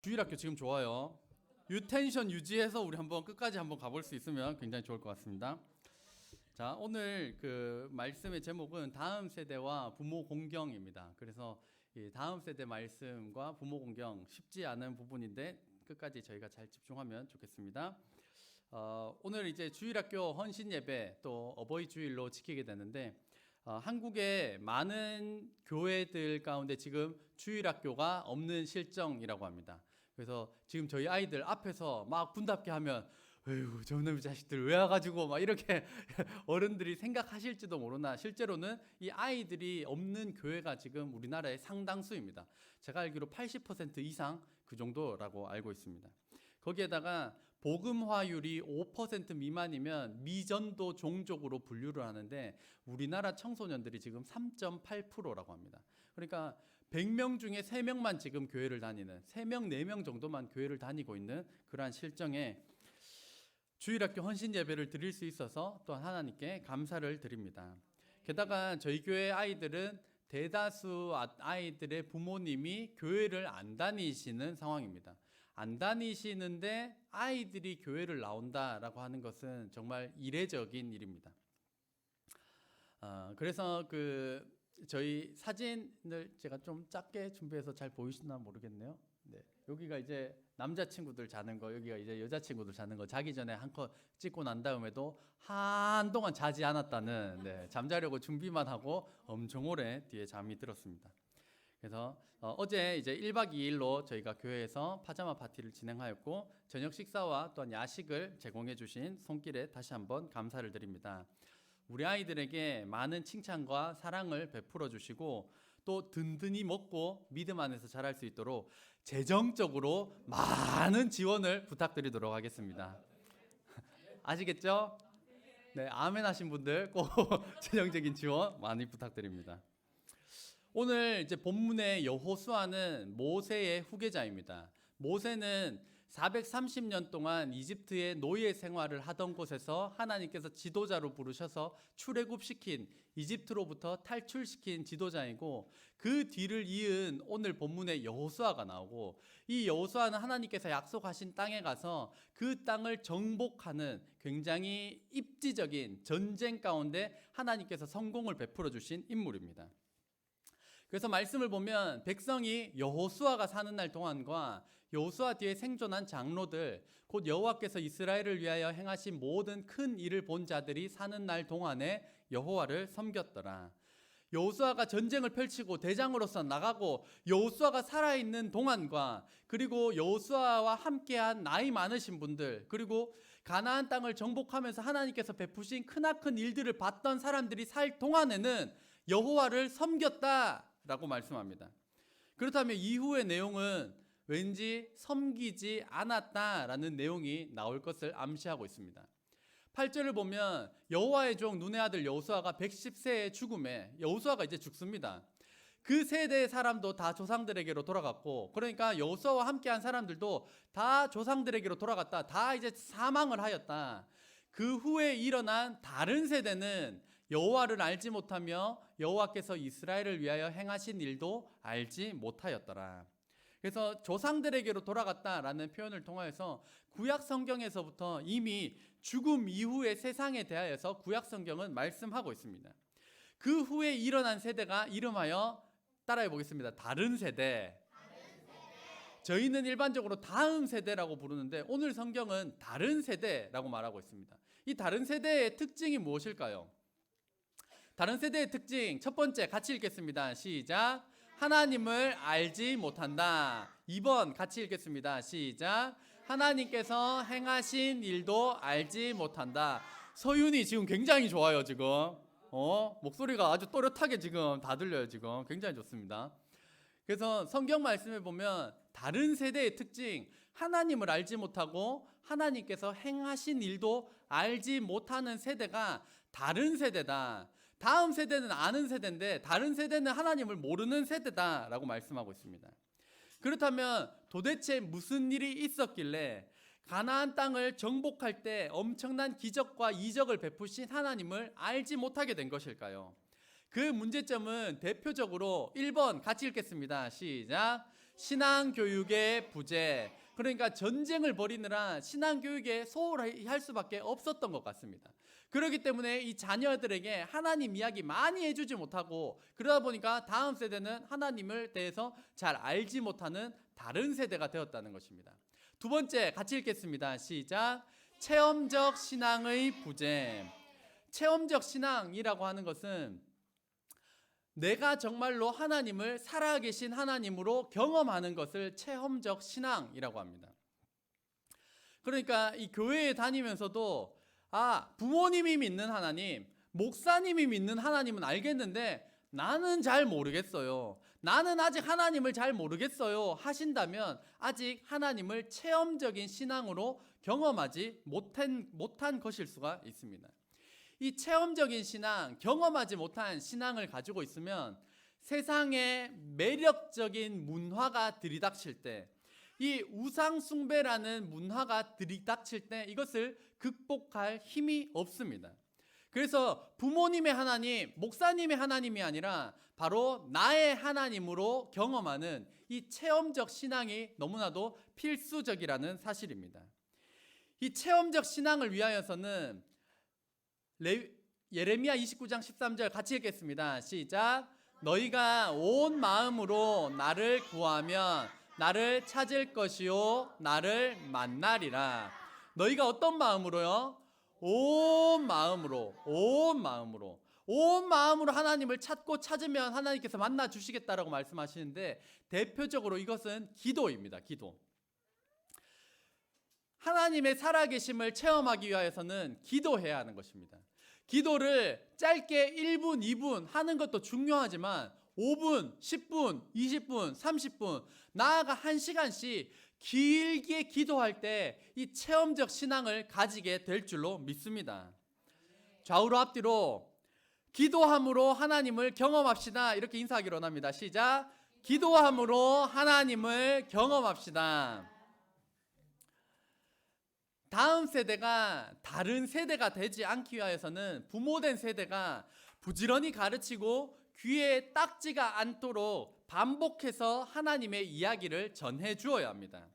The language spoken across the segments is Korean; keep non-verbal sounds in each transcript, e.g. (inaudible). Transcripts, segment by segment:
주일학교 지금 좋아요. 유텐션 유지해서 우리 한번 끝까지 한번 가볼 수 있으면 굉장히 좋을 것 같습니다. 자 오늘 그 말씀의 제목은 다음 세대와 부모 공경입니다. 그래서 이 다음 세대 말씀과 부모 공경 쉽지 않은 부분인데 끝까지 저희가 잘 집중하면 좋겠습니다. 어, 오늘 이제 주일학교 헌신 예배 또 어버이 주일로 지키게 되는데 어, 한국의 많은 교회들 가운데 지금 주일학교가 없는 실정이라고 합니다. 그래서 지금 저희 아이들 앞에서 막 분답게 하면 에휴 저놈의 자식들 왜 와가지고 막 이렇게 (laughs) 어른들이 생각하실지도 모르나 실제로는 이 아이들이 없는 교회가 지금 우리나라의 상당수입니다. 제가 알기로 80% 이상 그 정도라고 알고 있습니다. 거기에다가 복음화율이 5% 미만이면 미전도 종족으로 분류를 하는데 우리나라 청소년들이 지금 3.8%라고 합니다. 그러니까 100명 중에 3명만 지금 교회를 다니는 3명, 4명 정도만 교회를 다니고 있는 그러한 실정에 주일학교 헌신 예배를 드릴 수 있어서 또한 하나님께 감사를 드립니다. 게다가 저희 교회 아이들은 대다수 아- 아이들의 부모님이 교회를 안 다니시는 상황입니다. 안 다니시는데 아이들이 교회를 나온다라고 하는 것은 정말 이례적인 일입니다. 어, 그래서 그 저희 사진을 제가 좀 작게 준비해서 잘 보이시나 모르겠네요. 네. 여기가 이제 남자친구들 자는 거, 여기가 이제 여자친구들 자는 거, 자기 전에 한 컷 찍고 난 다음에도 한동안 자지 않았다는, 네, 잠자려고 준비만 하고 엄청 오래 뒤에 잠이 들었습니다. 그래서 어, 제 이제 1박 2일로 저희가 교회에서 파자마 파티를 진행하였고 저녁 식사와 또한 야식을 제공해 주신 손길에 다시 한번 감사를 드립니다. 우리 아이들에게 많은 칭찬과 사랑을 베풀어 주시고 또 든든히 먹고 믿음 안에서 자랄 수 있도록 재정적으로 많은 지원을 부탁드리도록 하겠습니다. (laughs) 아시겠죠? 네, 아멘 하신 분들 꼭 (laughs) 재정적인 지원 많이 부탁드립니다. 오늘 이제 본문의 여호수아는 모세의 후계자입니다. 모세는 430년 동안 이집트의 노예 생활을 하던 곳에서 하나님께서 지도자로 부르셔서 출애굽시킨 이집트로부터 탈출시킨 지도자이고 그 뒤를 이은 오늘 본문의 여호수아가 나오고 이 여호수아는 하나님께서 약속하신 땅에 가서 그 땅을 정복하는 굉장히 입지적인 전쟁 가운데 하나님께서 성공을 베풀어 주신 인물입니다. 그래서 말씀을 보면 백성이 여호수아가 사는 날 동안과 여호수아 뒤에 생존한 장로들 곧 여호와께서 이스라엘을 위하여 행하신 모든 큰 일을 본 자들이 사는 날 동안에 여호와를 섬겼더라. 여호수아가 전쟁을 펼치고 대장으로서 나가고 여호수아가 살아 있는 동안과 그리고 여호수아와 함께한 나이 많으신 분들 그리고 가나안 땅을 정복하면서 하나님께서 베푸신 크나큰 일들을 봤던 사람들이 살 동안에는 여호와를 섬겼다라고 말씀합니다. 그렇다면 이후의 내용은 왠지 섬기지 않았다라는 내용이 나올 것을 암시하고 있습니다. 8절을 보면 여호와의 종 눈의 아들 여호수아가 110세의 죽음에 여호수아가 이제 죽습니다. 그 세대의 사람도 다 조상들에게로 돌아갔고 그러니까 여호수아와 함께한 사람들도 다 조상들에게로 돌아갔다. 다 이제 사망을 하였다. 그 후에 일어난 다른 세대는 여호와를 알지 못하며 여호와께서 이스라엘을 위하여 행하신 일도 알지 못하였더라. 그래서 조상들에게로 돌아갔다라는 표현을 통하여서 구약 성경에서부터 이미 죽음 이후의 세상에 대하여서 구약 성경은 말씀하고 있습니다. 그 후에 일어난 세대가 이름하여 따라해 보겠습니다. 다른 세대. 저희는 일반적으로 다음 세대라고 부르는데 오늘 성경은 다른 세대라고 말하고 있습니다. 이 다른 세대의 특징이 무엇일까요? 다른 세대의 특징 첫 번째 같이 읽겠습니다. 시작. 하나님을 알지 못한다. 2번 같이 읽겠습니다. 시작. 하나님께서 행하신 일도 알지 못한다. 서윤이 지금 굉장히 좋아요, 지금. 어, 목소리가 아주 또렷하게 지금 다 들려요, 지금. 굉장히 좋습니다. 그래서 성경 말씀에 보면 다른 세대의 특징, 하나님을 알지 못하고 하나님께서 행하신 일도 알지 못하는 세대가 다른 세대다. 다음 세대는 아는 세대인데 다른 세대는 하나님을 모르는 세대다라고 말씀하고 있습니다. 그렇다면 도대체 무슨 일이 있었길래 가나안 땅을 정복할 때 엄청난 기적과 이적을 베푸신 하나님을 알지 못하게 된 것일까요? 그 문제점은 대표적으로 1번 같이 읽겠습니다. 시작. 신앙 교육의 부재. 그러니까 전쟁을 벌이느라 신앙 교육에 소홀할 수밖에 없었던 것 같습니다. 그렇기 때문에 이 자녀들에게 하나님 이야기 많이 해주지 못하고 그러다 보니까 다음 세대는 하나님을 대해서 잘 알지 못하는 다른 세대가 되었다는 것입니다. 두 번째 같이 읽겠습니다. 시작. 체험적 신앙의 부재. 체험적 신앙이라고 하는 것은 내가 정말로 하나님을 살아계신 하나님으로 경험하는 것을 체험적 신앙이라고 합니다. 그러니까 이 교회에 다니면서도 아, 부모님이 믿는 하나님, 목사님이 믿는 하나님은 알겠는데 나는 잘 모르겠어요. 나는 아직 하나님을 잘 모르겠어요. 하신다면 아직 하나님을 체험적인 신앙으로 경험하지 못한, 못한 것일 수가 있습니다. 이 체험적인 신앙, 경험하지 못한 신앙을 가지고 있으면 세상의 매력적인 문화가 들이닥칠 때, 이 우상숭배라는 문화가 들이닥칠 때 이것을 극복할 힘이 없습니다. 그래서 부모님의 하나님, 목사님의 하나님이 아니라 바로 나의 하나님으로 경험하는 이 체험적 신앙이 너무나도 필수적이라는 사실입니다. 이 체험적 신앙을 위하여서는 레, 예레미야 29장 13절 같이 읽겠습니다. 시작. 너희가 온 마음으로 나를 구하면 나를 찾을 것이요 나를 만나리라. 너희가 어떤 마음으로요? 온 마음으로, 온 마음으로, 온 마음으로 하나님을 찾고 찾으면 하나님께서 만나 주시겠다라고 말씀하시는데 대표적으로 이것은 기도입니다. 기도. 하나님의 살아계심을 체험하기 위하여서는 기도해야 하는 것입니다. 기도를 짧게 1분, 2분 하는 것도 중요하지만 5분, 10분, 20분, 30분, 나아가 1시간씩 길게 기도할 때 이 체험적 신앙을 가지게 될 줄로 믿습니다. 좌우로 앞뒤로 기도함으로 하나님을 경험합시다. 이렇게 인사하기로 원합니다. 시작. 기도함으로 하나님을 경험합시다. 다음 세대가 다른 세대가 되지 않기 위하여서는 부모된 세대가 부지런히 가르치고 귀에 딱지가 않도록 반복해서 하나님의 이야기를 전해 주어야 합니다.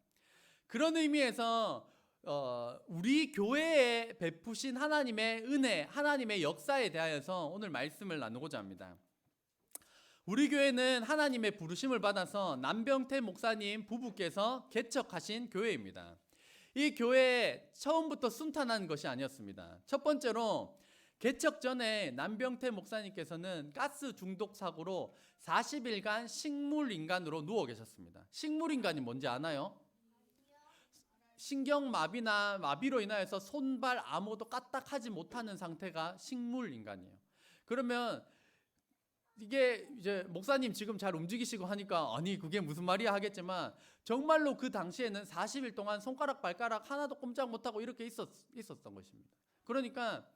그런 의미에서 어, 우리 교회에 베푸신 하나님의 은혜, 하나님의 역사에 대하여서 오늘 말씀을 나누고자 합니다. 우리 교회는 하나님의 부르심을 받아서 남병태 목사님 부부께서 개척하신 교회입니다. 이 교회 처음부터 순탄한 것이 아니었습니다. 첫 번째로 개척 전에 남병태 목사님께서는 가스 중독 사고로 40일간 식물 인간으로 누워 계셨습니다. 식물 인간이 뭔지 아나요? 신경 마비나 마비로 인하여서 손발 아무도 까딱하지 못하는 상태가 식물 인간이에요. 그러면 이게 이제 목사님 지금 잘 움직이시고 하니까 아니 그게 무슨 말이야 하겠지만 정말로 그 당시에는 40일 동안 손가락 발가락 하나도 꼼짝 못하고 이렇게 있었, 있었던 것입니다. 그러니까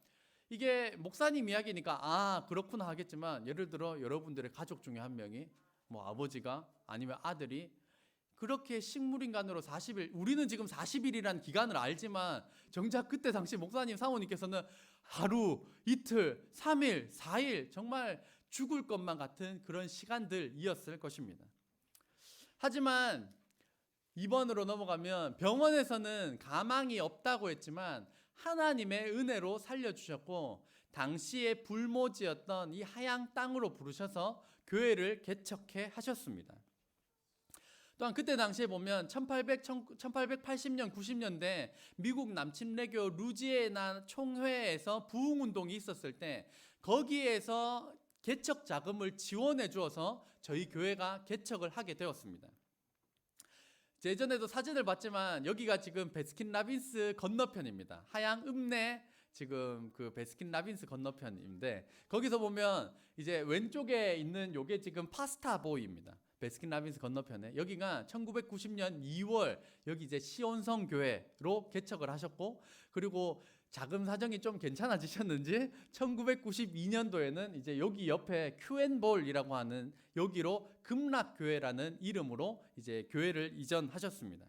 이게 목사님 이야기니까 아 그렇구나 하겠지만 예를 들어 여러분들의 가족 중에 한 명이 뭐 아버지가 아니면 아들이 그렇게 식물인간으로 40일 우리는 지금 40일이란 기간을 알지만 정작 그때 당시 목사님 사모님께서는 하루 이틀 3일 4일 정말 죽을 것만 같은 그런 시간들이었을 것입니다. 하지만 2번으로 넘어가면 병원에서는 가망이 없다고 했지만 하나님의 은혜로 살려주셨고 당시에 불모지였던 이 하양 땅으로 부르셔서 교회를 개척해 하셨습니다. 또한 그때 당시에 보면 1800, 1880년, 90년대 미국 남침래교 루지애나 총회에서 부흥 운동이 있었을 때 거기에서 개척 자금을 지원해 주어서 저희 교회가 개척을 하게 되었습니다. 예전에도 사진을 봤지만 여기가 지금 베스킨 라빈스 건너편입니다. 하양 읍내 지금 그 베스킨 라빈스 건너편인데 거기서 보면 이제 왼쪽에 있는 요게 지금 파스타 보이입니다. 베스킨 라빈스 건너편에 여기가 1990년 2월 여기 이제 시온성 교회로 개척을 하셨고 그리고 자금 사정이 좀 괜찮아지셨는지 1992년도에는 이제 여기 옆에 큐앤볼이라고 하는 여기로 금락교회라는 이름으로 이제 교회를 이전하셨습니다.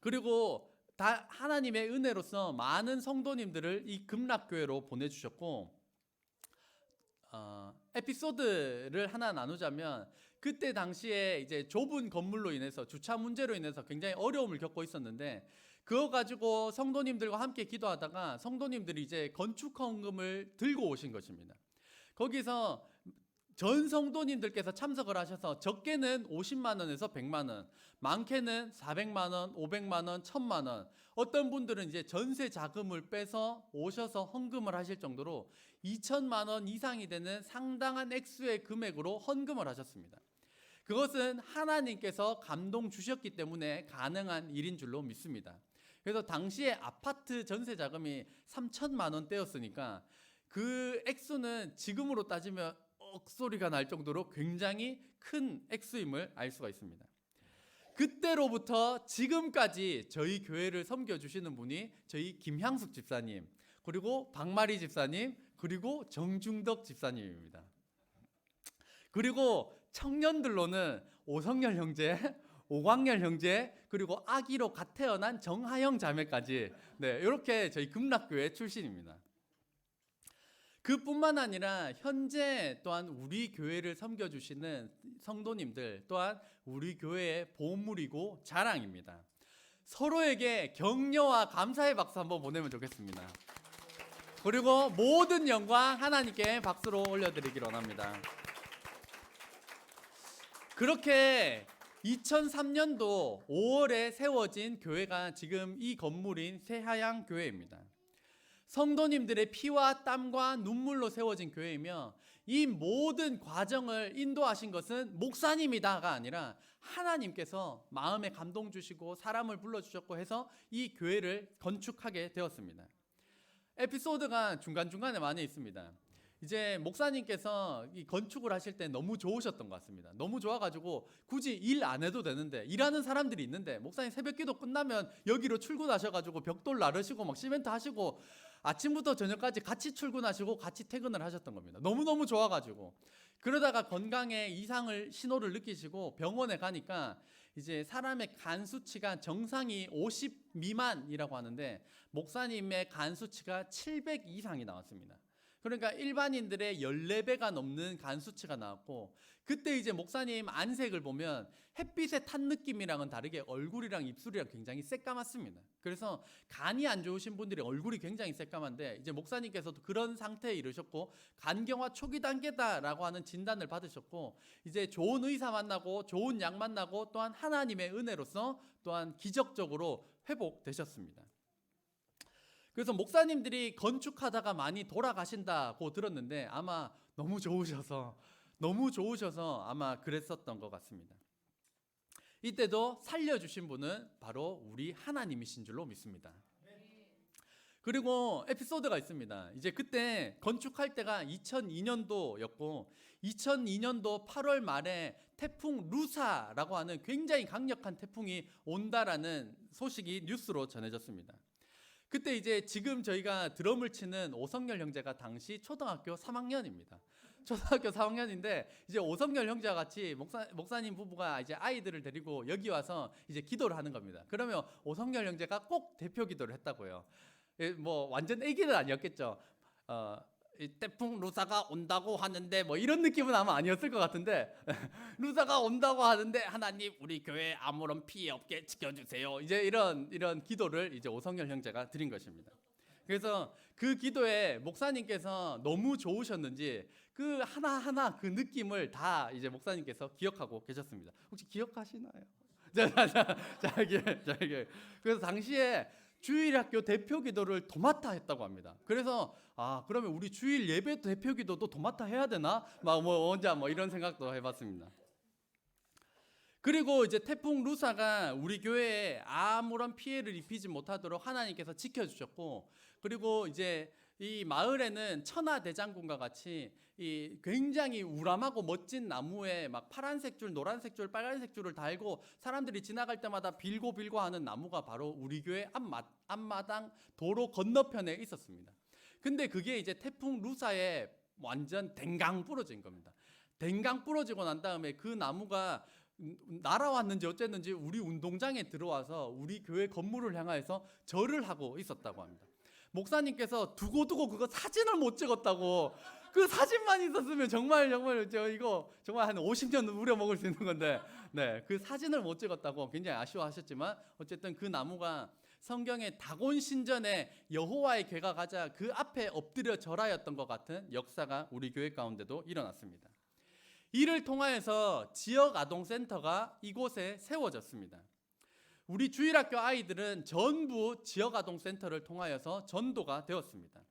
그리고 다 하나님의 은혜로서 많은 성도님들을 이 금락교회로 보내주셨고 어, 에피소드를 하나 나누자면 그때 당시에 이제 좁은 건물로 인해서 주차 문제로 인해서 굉장히 어려움을 겪고 있었는데 그거 가지고 성도님들과 함께 기도하다가 성도님들이 이제 건축 헌금을 들고 오신 것입니다. 거기서 전 성도님들께서 참석을 하셔서 적게는 50만 원에서 100만 원, 많게는 400만 원, 500만 원, 1000만 원. 어떤 분들은 이제 전세 자금을 빼서 오셔서 헌금을 하실 정도로 2천만 원 이상이 되는 상당한 액수의 금액으로 헌금을 하셨습니다. 그것은 하나님께서 감동 주셨기 때문에 가능한 일인 줄로 믿습니다. 그래서 당시에 아파트 전세 자금이 3천만 원대였으니까 그 액수는 지금으로 따지면 억소리가 날 정도로 굉장히 큰 액수임을 알 수가 있습니다. 그때로부터 지금까지 저희 교회를 섬겨주시는 분이 저희 김향숙 집사님, 그리고 박마리 집사님, 그리고 정중덕 집사님입니다. 그리고 청년들로는 오성열 형제, 오광열 형제, 그리고 아기로 갓 태어난 정하영 자매까지 네, 이렇게 저희 금락교회 출신입니다. 그뿐만 아니라 현재 또한 우리 교회를 섬겨주시는 성도님들 또한 우리 교회의 보물이고 자랑입니다. 서로에게 격려와 감사의 박수 한번 보내면 좋겠습니다. 그리고 모든 영광 하나님께 박수로 올려드리길 원합니다. 그렇게 2003년도 5월에 세워진 교회가 지금 이 건물인 새하양 교회입니다. 성도님들의 피와 땀과 눈물로 세워진 교회이며 이 모든 과정을 인도하신 것은 목사님이다가 아니라 하나님께서 마음에 감동 주시고 사람을 불러 주셨고 해서 이 교회를 건축하게 되었습니다. 에피소드가 중간중간에 많이 있습니다. 이제 목사님께서 이 건축을 하실 때 너무 좋으셨던 것 같습니다. 너무 좋아가지고 굳이 일 안 해도 되는데 일하는 사람들이 있는데 목사님 새벽기도 끝나면 여기로 출근하셔가지고 벽돌 나르시고 막 시멘트 하시고 아침부터 저녁까지 같이 출근하시고 같이 퇴근을 하셨던 겁니다. 너무 너무 좋아가지고 그러다가 건강에 이상을 신호를 느끼시고 병원에 가니까 이제 사람의 간 수치가 정상이 50 미만이라고 하는데 목사님의 간 수치가 700 이상이 나왔습니다. 그러니까 일반인들의 14배가 넘는 간 수치가 나왔고 그때 이제 목사님 안색을 보면 햇빛에 탄 느낌이랑은 다르게 얼굴이랑 입술이랑 굉장히 새까맣습니다. 그래서 간이 안 좋으신 분들이 얼굴이 굉장히 새까만데 이제 목사님께서도 그런 상태에 이르셨고 간경화 초기 단계다라고 하는 진단을 받으셨고 이제 좋은 의사 만나고 좋은 약 만나고 또한 하나님의 은혜로서 또한 기적적으로 회복되셨습니다. 그래서 목사님들이 건축하다가 많이 돌아가신다고 들었는데 아마 너무 좋으셔서 너무 좋으셔서 아마 그랬었던 것 같습니다. 이때도 살려주신 분은 바로 우리 하나님이신 줄로 믿습니다. 그리고 에피소드가 있습니다. 이제 그때 건축할 때가 2002년도였고 2002년도 8월 말에 태풍 루사라고 하는 굉장히 강력한 태풍이 온다라는 소식이 뉴스로 전해졌습니다. 그때 이제 지금 저희가 드럼을 치는 오성열 형제가 당시 초등학교 3학년입니다. 초등학교 4학년인데 이제 오성열 형제와 같이 목사 목사님 부부가 이제 아이들을 데리고 여기 와서 이제 기도를 하는 겁니다. 그러면 오성열 형제가 꼭 대표 기도를 했다고요. 예, 뭐 완전 애기는 아니었겠죠. 어, 이 태풍 루사가 온다고 하는데 뭐 이런 느낌은 아마 아니었을 것 같은데 루사가 온다고 하는데 하나님 우리 교회 아무런 피해 없게 지켜주세요. 이제 이런 이런 기도를 이제 오성열 형제가 드린 것입니다. 그래서 그 기도에 목사님께서 너무 좋으셨는지 그 하나 하나 그 느낌을 다 이제 목사님께서 기억하고 계셨습니다. 혹시 기억하시나요? 자, 자, 자, 자, 이게, 자, 이게. 그래서 당시에 주일학교 대표 기도를 도맡아 했다고 합니다. 그래서 아 그러면 우리 주일 예배 대표 기도도 도맡아 해야 되나? 막뭐 혼자 뭐 이런 생각도 해봤습니다. 그리고 이제 태풍 루사가 우리 교회에 아무런 피해를 입히지 못하도록 하나님께서 지켜주셨고 그리고 이제 이 마을에는 천하 대장군과 같이 이 굉장히 우람하고 멋진 나무에 막 파란색 줄, 노란색 줄, 빨간색 줄을 달고 사람들이 지나갈 때마다 빌고 빌고 하는 나무가 바로 우리 교회 앞마, 앞마당 도로 건너편에 있었습니다. 근데 그게 이제 태풍 루사에 완전 댕강 부러진 겁니다. 댕강 부러지고 난 다음에 그 나무가 날아왔는지 어쨌는지 우리 운동장에 들어와서 우리 교회 건물을 향하여서 절을 하고 있었다고 합니다. 목사님께서 두고두고 그거 사진을 못 찍었다고 그 사진만 있었으면 정말 정말 저 이거 정말 한 50년 우려 먹을 수 있는 건데 네, 그 사진을 못 찍었다고 굉장히 아쉬워하셨지만 어쨌든 그 나무가 성경의 다곤 신전에 여호와의 괴가 가자 그 앞에 엎드려 절하였던 것 같은 역사가 우리 교회 가운데도 일어났습니다. 이를 통하여서 지역 아동 센터가 이곳에 세워졌습니다. 우리 주일학교 아이들은 전부 지역 아동 센터를 통하여서 전도가 되었습니다.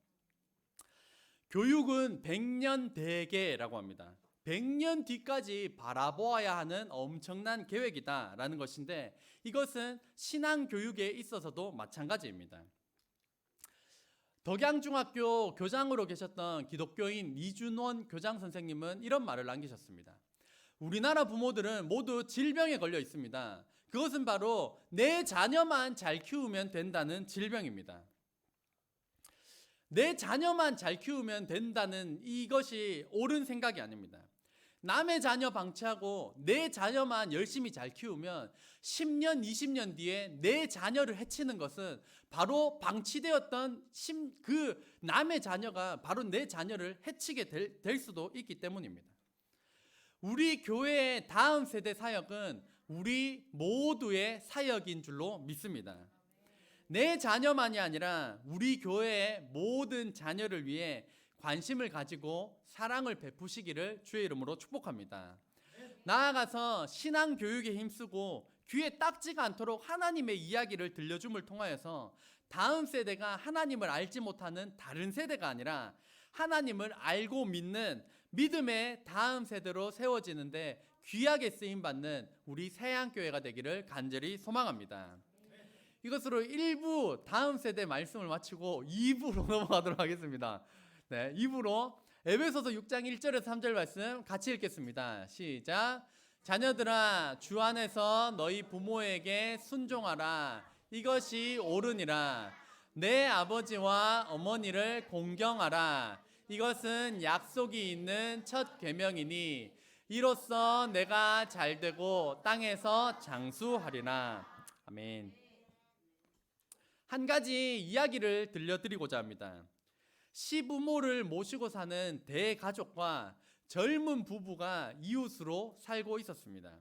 교육은 백년 대계라고 합니다. 100년 뒤까지 바라보아야 하는 엄청난 계획이다라는 것인데 이것은 신앙 교육에 있어서도 마찬가지입니다. 덕양중학교 교장으로 계셨던 기독교인 이준원 교장 선생님은 이런 말을 남기셨습니다. 우리나라 부모들은 모두 질병에 걸려 있습니다. 그것은 바로 내 자녀만 잘 키우면 된다는 질병입니다. 내 자녀만 잘 키우면 된다는 이것이 옳은 생각이 아닙니다. 남의 자녀 방치하고 내 자녀만 열심히 잘 키우면 10년, 20년 뒤에 내 자녀를 해치는 것은 바로 방치되었던 심, 그 남의 자녀가 바로 내 자녀를 해치게 될, 될 수도 있기 때문입니다. 우리 교회의 다음 세대 사역은 우리 모두의 사역인 줄로 믿습니다. 내 자녀만이 아니라 우리 교회의 모든 자녀를 위해 관심을 가지고 사랑을 베푸시기를 주의 이름으로 축복합니다. 나아가서 신앙 교육에 힘쓰고 귀에 딱지가 않도록 하나님의 이야기를 들려줌을 통하여서 다음 세대가 하나님을 알지 못하는 다른 세대가 아니라 하나님을 알고 믿는 믿음의 다음 세대로 세워지는데 귀하게 쓰임 받는 우리 세양교회가 되기를 간절히 소망합니다. 이것으로 1부 다음 세대 말씀을 마치고 2부로 (laughs) 넘어가도록 하겠습니다. 네, 2부로 에베소서 6장 1절에서 3절 말씀 같이 읽겠습니다. 시작. 자녀들아 주 안에서 너희 부모에게 순종하라. 이것이 옳으니라. 내 아버지와 어머니를 공경하라. 이것은 약속이 있는 첫 계명이니 이로써 내가 잘 되고 땅에서 장수하리라. 아멘. 한 가지 이야기를 들려드리고자 합니다. 시부모를 모시고 사는 대가족과 젊은 부부가 이웃으로 살고 있었습니다.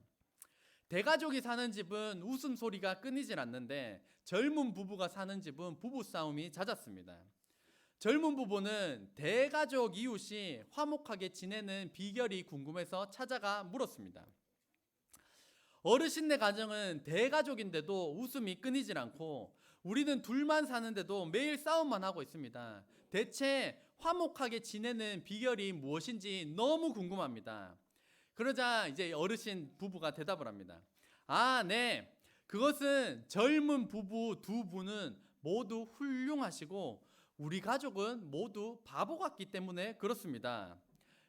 대가족이 사는 집은 웃음소리가 끊이질 않는데 젊은 부부가 사는 집은 부부싸움이 잦았습니다. 젊은 부부는 대가족 이웃이 화목하게 지내는 비결이 궁금해서 찾아가 물었습니다. 어르신네 가정은 대가족인데도 웃음이 끊이질 않고 우리는 둘만 사는데도 매일 싸움만 하고 있습니다. 대체 화목하게 지내는 비결이 무엇인지 너무 궁금합니다. 그러자 이제 어르신 부부가 대답을 합니다. 아, 네. 그것은 젊은 부부 두 분은 모두 훌륭하시고 우리 가족은 모두 바보 같기 때문에 그렇습니다.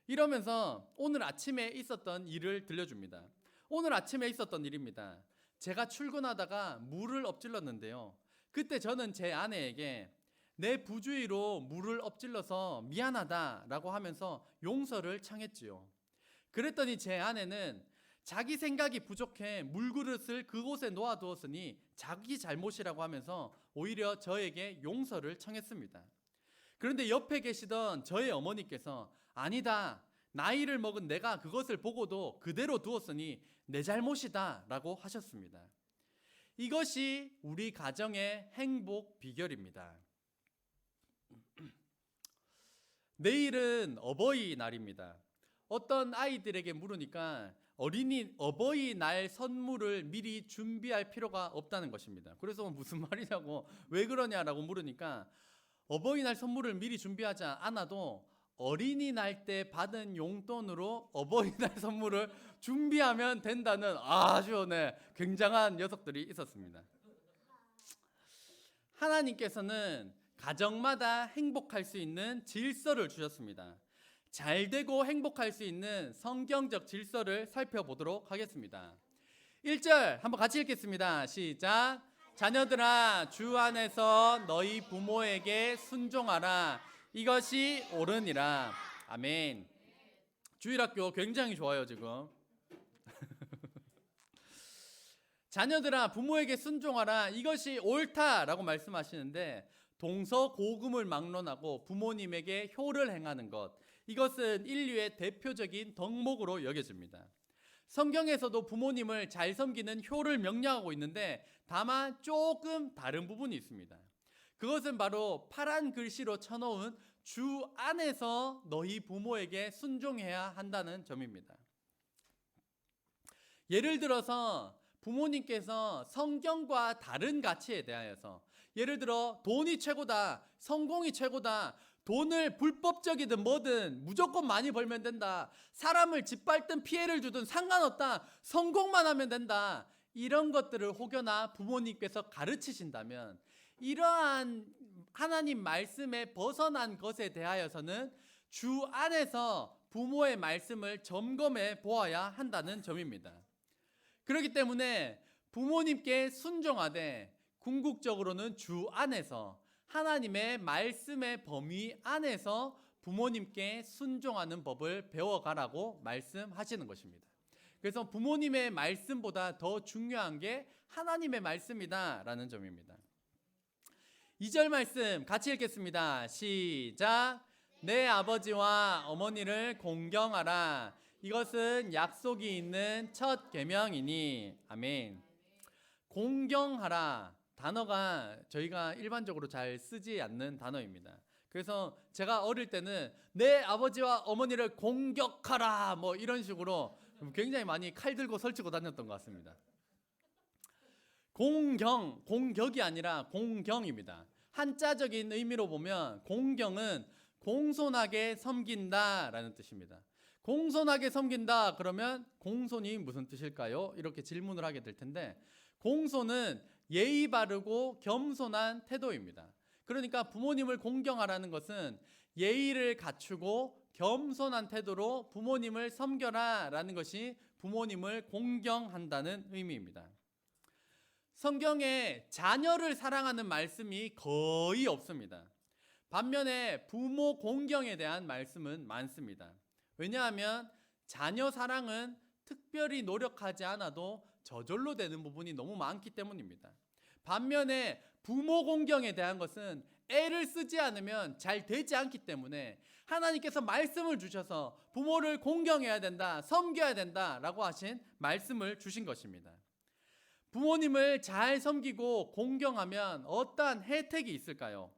이러면서 오늘 아침에 있었던 일을 들려줍니다. 오늘 아침에 있었던 일입니다. 제가 출근하다가 물을 엎질렀는데요. 그때 저는 제 아내에게 내 부주의로 물을 엎질러서 미안하다라고 하면서 용서를 청했지요. 그랬더니 제 아내는 자기 생각이 부족해 물그릇을 그곳에 놓아두었으니 자기 잘못이라고 하면서 오히려 저에게 용서를 청했습니다. 그런데 옆에 계시던 저의 어머니께서 아니다. 나이를 먹은 내가 그것을 보고도 그대로 두었으니 내 잘못이다 라고 하셨습니다. 이것이 우리 가정의 행복 비결입니다. (clears throat) 내일은 어버이날입니다. 어떤 아이들에게 물으니까 어린이 어버이날 선물을 미리 준비할 필요가 없다는 것입니다. 그래서 (laughs) 무슨 말이냐고 왜 그러냐라고 물으니까 어버이날 선물을 미리 준비하지 않아도 어린이날 때 받은 용돈으로 어버이날 (laughs) 선물을 준비하면 된다는 아주 네, 굉장한 녀석들이 있었습니다. 하나님께서는 가정마다 행복할 수 있는 질서를 주셨습니다. 잘 되고 행복할 수 있는 성경적 질서를 살펴보도록 하겠습니다. 1절 한번 같이 읽겠습니다. 시작. 자녀들아 주 안에서 너희 부모에게 순종하라. 이것이 옳으니라. 아멘. 주일학교 굉장히 좋아요, 지금. (laughs) 자녀들아 부모에게 순종하라. 이것이 옳다라고 말씀하시는데 동서고금을 막론하고 부모님에게 효를 행하는 것 이것은 인류의 대표적인 덕목으로 여겨집니다. 성경에서도 부모님을 잘 섬기는 효를 명령하고 있는데 다만 조금 다른 부분이 있습니다. 그것은 바로 파란 글씨로 쳐놓은 주 안에서 너희 부모에게 순종해야 한다는 점입니다. 예를 들어서 부모님께서 성경과 다른 가치에 대하여서 예를 들어 돈이 최고다, 성공이 최고다, 돈을 불법적이든 뭐든 무조건 많이 벌면 된다, 사람을 짓밟든 피해를 주든 상관없다, 성공만 하면 된다. 이런 것들을 혹여나 부모님께서 가르치신다면 이러한 하나님 말씀에 벗어난 것에 대하여서는 주 안에서 부모의 말씀을 점검해 보아야 한다는 점입니다. 그렇기 때문에 부모님께 순종하되 궁극적으로는 주 안에서 하나님의 말씀의 범위 안에서 부모님께 순종하는 법을 배워가라고 말씀하시는 것입니다. 그래서 부모님의 말씀보다 더 중요한 게 하나님의 말씀이다라는 점입니다. 2절 말씀 같이 읽겠습니다. 시작. 내 아버지와 어머니를 공경하라. 이것은 약속이 있는 첫 계명이니. 아멘. 공경하라. 단어가 저희가 일반적으로 잘 쓰지 않는 단어입니다. 그래서 제가 어릴 때는 내 아버지와 어머니를 공격하라 뭐 이런 식으로 굉장히 많이 칼 들고 설치고 다녔던 것 같습니다. 공경, 공격이 아니라 공경입니다. 한자적인 의미로 보면 공경은 공손하게 섬긴다라는 뜻입니다. 공손하게 섬긴다 그러면 공손이 무슨 뜻일까요? 이렇게 질문을 하게 될 텐데 공손은 예의 바르고 겸손한 태도입니다. 그러니까 부모님을 공경하라는 것은 예의를 갖추고 겸손한 태도로 부모님을 섬겨라 라는 것이 부모님을 공경한다는 의미입니다. 성경에 자녀를 사랑하는 말씀이 거의 없습니다. 반면에 부모 공경에 대한 말씀은 많습니다. 왜냐하면 자녀 사랑은 특별히 노력하지 않아도 저절로 되는 부분이 너무 많기 때문입니다. 반면에 부모 공경에 대한 것은 애를 쓰지 않으면 잘 되지 않기 때문에 하나님께서 말씀을 주셔서 부모를 공경해야 된다, 섬겨야 된다 라고 하신 말씀을 주신 것입니다. 부모님을 잘 섬기고 공경하면 어떠한 혜택이 있을까요?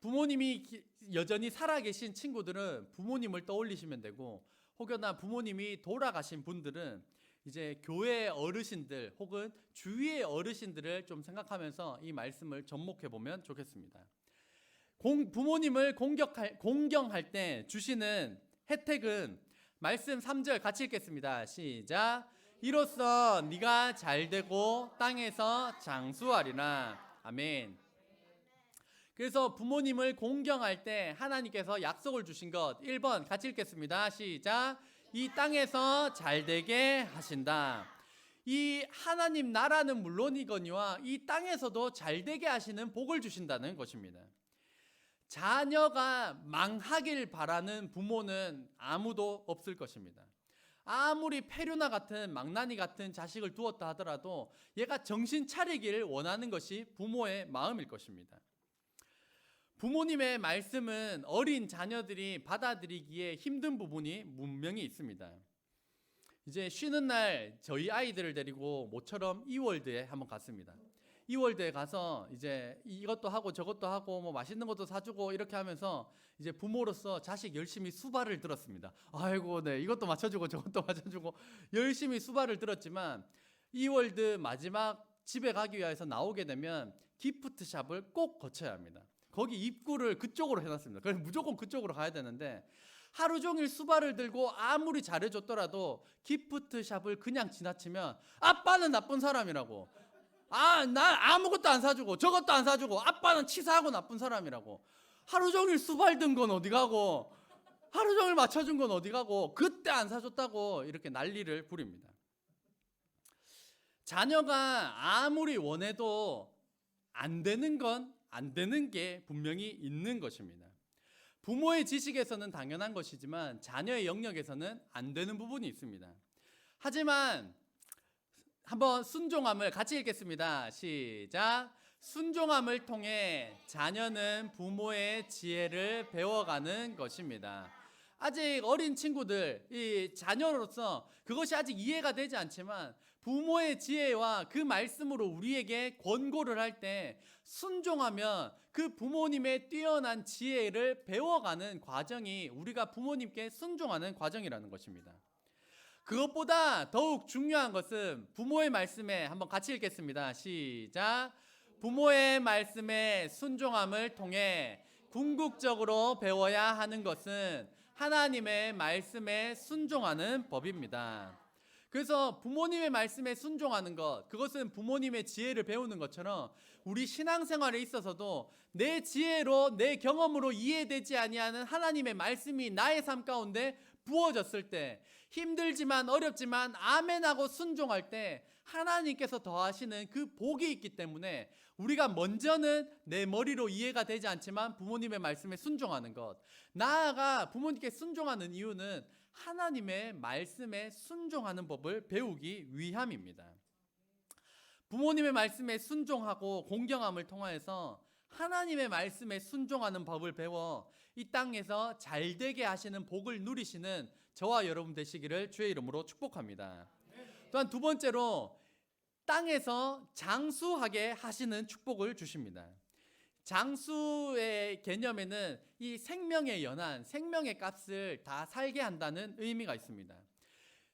부모님이 여전히 살아계신 친구들은 부모님을 떠올리시면 되고 혹여나 부모님이 돌아가신 분들은 이제 교회 어르신들 혹은 주위의 어르신들을 좀 생각하면서 이 말씀을 접목해 보면 좋겠습니다. 공, 부모님을 공격할, 공경할 때 주시는 혜택은 말씀 3절 같이 읽겠습니다. 시작. 이로써 네가 잘 되고 땅에서 장수하리라. 아멘. 그래서 부모님을 공경할 때 하나님께서 약속을 주신 것 1번 같이 읽겠습니다. 시작. 이 땅에서 잘 되게 하신다. 이 하나님 나라는 물론이거니와 이 땅에서도 잘 되게 하시는 복을 주신다는 것입니다. 자녀가 망하길 바라는 부모는 아무도 없을 것입니다. 아무리 페류나 같은 망나니 같은 자식을 두었다 하더라도 얘가 정신 차리기를 원하는 것이 부모의 마음일 것입니다. 부모님의 말씀은 어린 자녀들이 받아들이기에 힘든 부분이 분명히 있습니다. 이제 쉬는 날 저희 아이들을 데리고 모처럼 이월드에 한번 갔습니다. 이월드에 가서 이제 이것도 하고 저것도 하고 뭐 맛있는 것도 사주고 이렇게 하면서 이제 부모로서 자식 열심히 수발을 들었습니다. 아이고, 네 이것도 맞춰주고 저것도 (laughs) 맞춰주고 열심히 수발을 들었지만 이월드 마지막 집에 가기 위해서 나오게 되면 기프트 샵을 꼭 거쳐야 합니다. 거기 입구를 그쪽으로 해놨습니다. 그래서 무조건 그쪽으로 가야 되는데 하루 종일 수발을 들고 아무리 잘해줬더라도 기프트 샵을 그냥 지나치면 아빠는 나쁜 사람이라고. 아, 나 아무것도 안 사주고 저것도 안 사주고 아빠는 치사하고 나쁜 사람이라고. 하루 종일 수발 든 건 어디 가고 하루 종일 맞춰준 건 어디 가고 그때 안 사줬다고 이렇게 난리를 부립니다. 자녀가 아무리 원해도 안 되는 건 안 되는 게 분명히 있는 것입니다. 부모의 지식에서는 당연한 것이지만 자녀의 영역에서는 안 되는 부분이 있습니다. 하지만 한번 순종함을 같이 읽겠습니다. 시작. 순종함을 통해 자녀는 부모의 지혜를 배워가는 것입니다. 아직 어린 친구들, 이 자녀로서 그것이 아직 이해가 되지 않지만 부모의 지혜와 그 말씀으로 우리에게 권고를 할 때 순종하면 그 부모님의 뛰어난 지혜를 배워가는 과정이 우리가 부모님께 순종하는 과정이라는 것입니다. 그것보다 더욱 중요한 것은 부모의 말씀에 한번 같이 읽겠습니다. 시작. 부모의 말씀에 순종함을 통해 궁극적으로 배워야 하는 것은 하나님의 말씀에 순종하는 법입니다. 그래서 부모님의 말씀에 순종하는 것, 그것은 부모님의 지혜를 배우는 것처럼 우리 신앙생활에 있어서도 내 지혜로 내 경험으로 이해되지 아니하는 하나님의 말씀이 나의 삶 가운데 부어졌을 때 힘들지만 어렵지만 아멘하고 순종할 때 하나님께서 더하시는 그 복이 있기 때문에 우리가 먼저는 내 머리로 이해가 되지 않지만 부모님의 말씀에 순종하는 것. 나아가 부모님께 순종하는 이유는 하나님의 말씀에 순종하는 법을 배우기 위함입니다. 부모님의 말씀에 순종하고 공경함을 통하여서 하나님의 말씀에 순종하는 법을 배워 이 땅에서 잘 되게 하시는 복을 누리시는 저와 여러분 되시기를 주의 이름으로 축복합니다. 또한 두 번째로 땅에서 장수하게 하시는 축복을 주십니다. 장수의 개념에는 이 생명의 연한, 생명의 값을 다 살게 한다는 의미가 있습니다.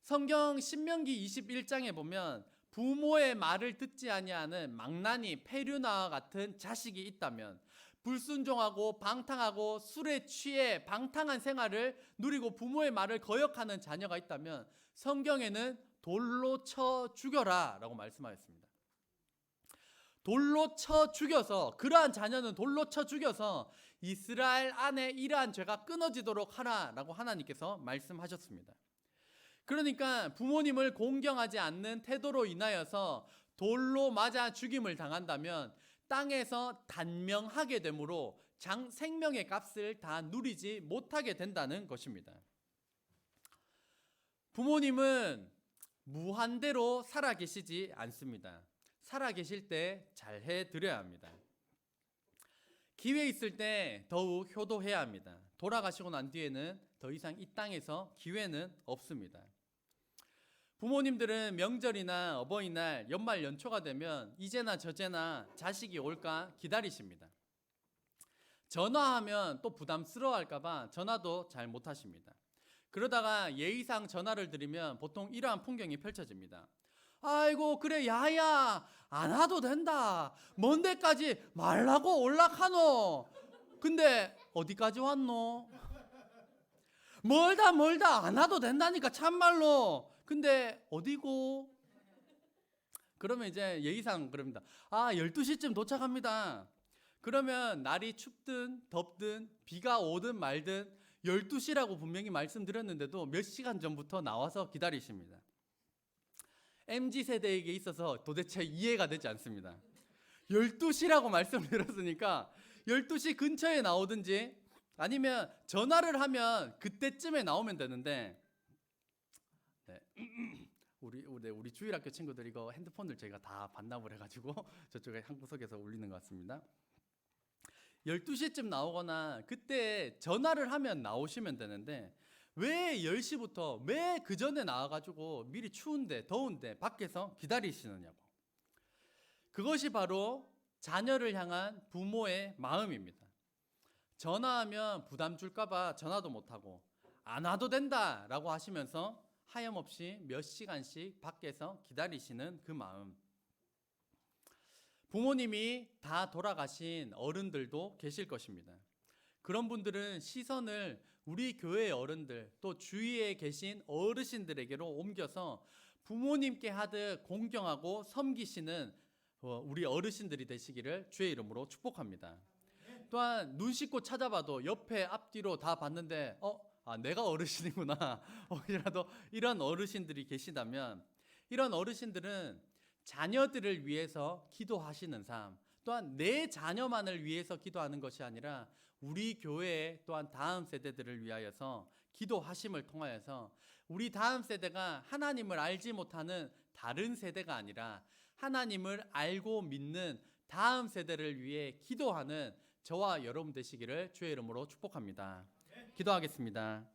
성경 신명기 21장에 보면 부모의 말을 듣지 아니하는 망나니, 페류나와 같은 자식이 있다면 불순종하고 방탕하고 술에 취해 방탕한 생활을 누리고 부모의 말을 거역하는 자녀가 있다면 성경에는 돌로 쳐 죽여라 라고 말씀하였습니다. 돌로 쳐 죽여서 그러한 자녀는 돌로 쳐 죽여서 이스라엘 안에 이러한 죄가 끊어지도록 하라라고 하나님께서 말씀하셨습니다. 그러니까 부모님을 공경하지 않는 태도로 인하여서 돌로 맞아 죽임을 당한다면 땅에서 단명하게 되므로 장, 생명의 값을 다 누리지 못하게 된다는 것입니다. 부모님은 무한대로 살아 계시지 않습니다. 살아 계실 때 잘 해 드려야 합니다. 기회 있을 때 더욱 효도해야 합니다. 돌아가시고 난 뒤에는 더 이상 이 땅에서 기회는 없습니다. 부모님들은 명절이나 어버이날, 연말 연초가 되면 이제나 저제나 자식이 올까 기다리십니다. 전화하면 또 부담스러워할까봐 전화도 잘 못하십니다. 그러다가 예의상 전화를 드리면 보통 이러한 풍경이 펼쳐집니다. 아이고 그래 야야 안 와도 된다. 먼 데까지 말라고 올라가노. 근데 어디까지 왔노? 멀다 멀다 안 와도 된다니까 참말로. 근데 어디고? 그러면 이제 예의상 그럽니다. 아 12시쯤 도착합니다. 그러면 날이 춥든 덥든 비가 오든 말든 12시라고 분명히 말씀드렸는데도 몇 시간 전부터 나와서 기다리십니다. MZ 세대에게 있어서 도대체 이해가 되지 않습니다. 12시라고 (laughs) 말씀드렸으니까 12시 근처에 나오든지 아니면 전화를 하면 그때쯤에 나오면 되는데 네. (clears throat) 우리 우리 우리 주일학교 친구들 이거 핸드폰을 저희가 다 반납을 해 가지고 (laughs) 저쪽에 한 구석에서 울리는 것 같습니다. 12시쯤 나오거나 그때 전화를 하면 나오시면 되는데 왜 10시부터 왜 그 전에 나와가지고 미리 추운데 더운데 밖에서 기다리시느냐고. 그것이 바로 자녀를 향한 부모의 마음입니다. 전화하면 부담 줄까봐 전화도 못하고 안 와도 된다 라고 하시면서 하염없이 몇 시간씩 밖에서 기다리시는 그 마음. 부모님이 다 돌아가신 어른들도 계실 것입니다. 그런 분들은 시선을 우리 교회의 어른들 또 주위에 계신 어르신들에게로 옮겨서 부모님께 하듯 공경하고 섬기시는 어, 우리 어르신들이 되시기를 주의 이름으로 축복합니다. 또한 눈 씻고 찾아봐도 옆에 앞뒤로 다 봤는데 어, 아, 내가 어르신이구나. (laughs) 혹시라도 이런 어르신들이 계시다면 이런 어르신들은 자녀들을 위해서 기도하시는 삶, 또한 내 자녀만을 위해서 기도하는 것이 아니라 우리 교회 또한 다음 세대들을 위하여서 기도하심을 통하여서 우리 다음 세대가 하나님을 알지 못하는 다른 세대가 아니라 하나님을 알고 믿는 다음 세대를 위해 기도하는 저와 여러분 되시기를 주의 이름으로 축복합니다. 기도하겠습니다.